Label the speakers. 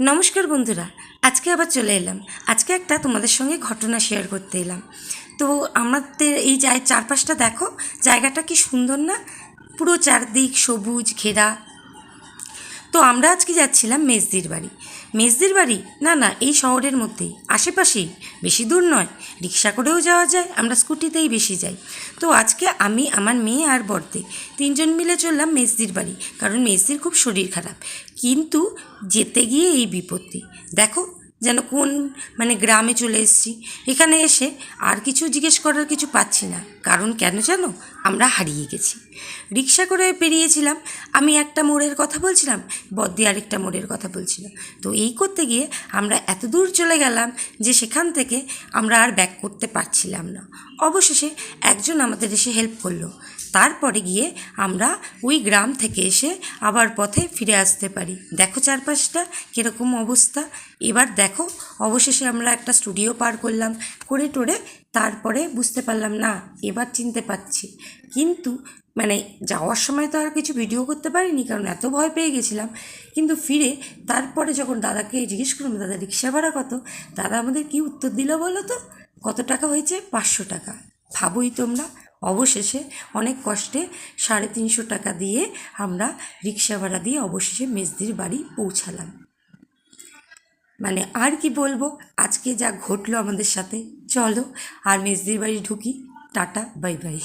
Speaker 1: নমস্কার বন্ধুরা, আজকে আবার চলে এলাম। আজকে একটা তোমাদের সঙ্গে ঘটনা শেয়ার করতে এলাম। তো আমাদের এই চারপাশটা দেখো, জায়গাটা কি সুন্দর না? পুরো চারদিক সবুজ ঘেরা। তো আমরা আজকে যাচ্ছিলাম মেজদির বাড়ি। মেজদির বাড়ি? না না, এই শহরের মধ্যেই। আশেপাশেই। বেশি দূর নয়। রিক্সা করেও যাওয়া যায়, আমরা স্কুটিতেই বেশি যাই। তো আজকে আমি, আমার মেয়ে আর বর্দে তিনজন মিলে চললাম মেজদির বাড়ি, কারণ মেজদির খুব শরীর খারাপ। কিন্তু যেতে গিয়ে এই বিপত্তি। দেখো যেন কোন মানে গ্রামে চলে এসেছি। এখানে এসে আর কিছু জিজ্ঞেস করার কিছু পাচ্ছি না। কারণ কেন জানো? আমরা হারিয়ে গেছি। রিক্সা করে পেরিয়েছিলাম আমি একটা মোড়ের কথা বলছিলাম বদ্দি আরেকটা মোড়ের কথা বলছিলাম তো এই করতে গিয়ে আমরা এত দূর চলে গেলাম যে সেখান থেকে আমরা আর ব্যাক করতে পারছিলাম না। অবশেষে একজন আমাদের এসে হেল্প করল। তারপরে গিয়ে আমরা ওই গ্রাম থেকে এসে আবার পথে ফিরে আসতে পারি। দেখো চারপাশটা কীরকম অবস্থা। এবার দেখো, অবশেষে আমরা একটা স্টুডিও পার করলাম, করে টোরে তারপরে বুঝতে পারলাম, না, এবার চিনতে পারছি। কিন্তু মানে যাওয়ার সময় তো আর কিছু ভিডিও করতে পারিনি, কারণ এত ভয় পেয়ে গেছিলাম। কিন্তু ফিরে, তারপরে যখন দাদাকে জিজ্ঞেস করলাম, দাদা, রিক্সা ভাড়া কত? দাদা আমাদের কি উত্তর দিল বলো তো? কত টাকা হয়েছে? পাঁচশো টাকা। ভাবোই তোমরা। অবশেষে অনেক কষ্টে সাড়ে তিনশো টাকা দিয়ে আমরা রিক্সা ভাড়া দিয়ে অবশেষে মেজদির বাড়ি পৌঁছালাম। মানে আর কি বলব? আজকে যা ঘটলো আমাদের সাথে, চলো আর মেজদির বাড়ি ঢুকি। Tata, bye bye.